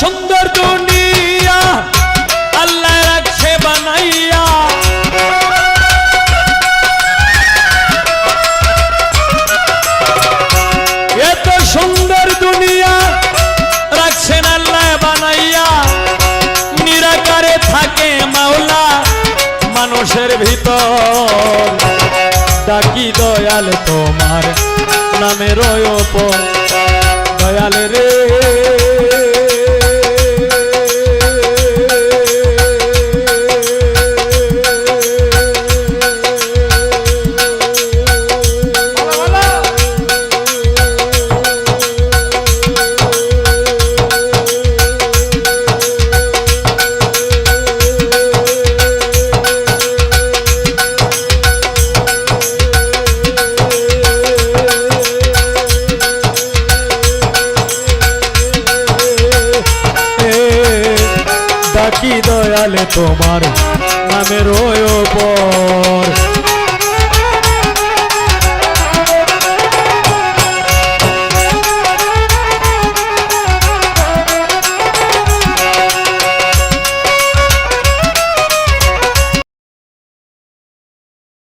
সুন্দর দুনিয়া আল্লাহ রাখছে বানাইয়া। এত সুন্দর দুনিয়া রাখছেন আল্লাহ বানাইয়া। নিরাকারে থাকে মাওলা মানুষের ভিতর। ডাকি দয়াল তোমার নামের ওপর। ডাকি দয়ালে তোমার নামের ওপর